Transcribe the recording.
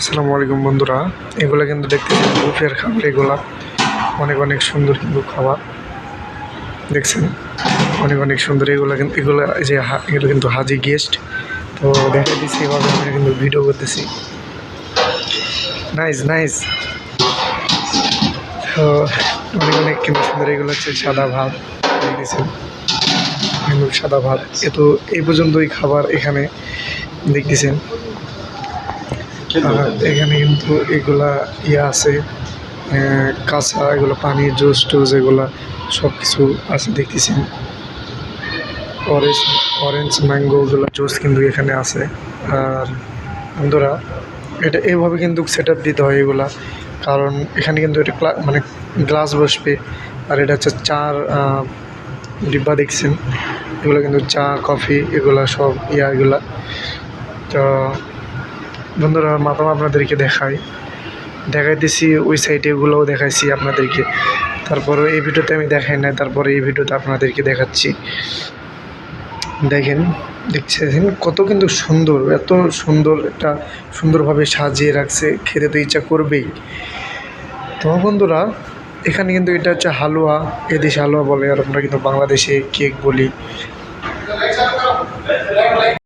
আসসালামু আলাইকুম বন্ধুরা। এগুলো কিন্তু দেখতেছেন বুফের খাবার, এগুলা অনেক অনেক সুন্দর কিন্তু খাবার। দেখছেন? অনেক অনেক সুন্দর এগুলো কিন্তু এগুলো যে এগুলো কিন্তু হাজি গেস্ট তো দেখা দিচ্ছি, এভাবে আমরা কিন্তু ভিডিও করতেছি। নাইস নাইস তো অনেক অনেক কিন্তু সুন্দর এগুলো হচ্ছে সাদা ভাত, দেখতেছেন? সাদা ভাত। এ তো এই পর্যন্তই খাবার এখানে, দেখতেছেন? এখানে কিন্তু এগুলা ইয়ে আছে কাঁচা এগুলো পানির জুস টুস এগুলা সব কিছু আছে দেখতেছেন? অরেঞ্জ অরেঞ্জ ম্যাঙ্গো ওগুলো জুস কিন্তু এখানে আছে। আর বন্ধুরা এটা এইভাবে কিন্তু সেট আপ দিতে হয় এগুলা কারণ এখানে কিন্তু এটা ক্লা- মানে গ্লাস বসবে আর এটা হচ্ছে চার ডিব্বা দেখছেন? এগুলো কিন্তু চা কফি এগুলা সব ইয়া এগুলা। তো বন্ধুরা, মাতাম আপনাদেরকে দেখাই। দেখাইতেছি ওই সাইডে এগুলোও দেখাইছি আপনাদেরকে। তারপরে এই ভিডিওতে আমি দেখাই না তারপরে এই ভিডিওতে আপনাদেরকে দেখাচ্ছি। দেখেন, দেখছেন কত কিন্তু সুন্দর, এত সুন্দর একটা সুন্দরভাবে সাজিয়ে রাখছে, খেতে তো ইচ্ছা করবেই। তো বন্ধুরা, এখানে কিন্তু এটা হচ্ছে হালুয়া, এদেশে হালুয়া বলে, আর আমরা কিন্তু বাংলাদেশে কেক বলি।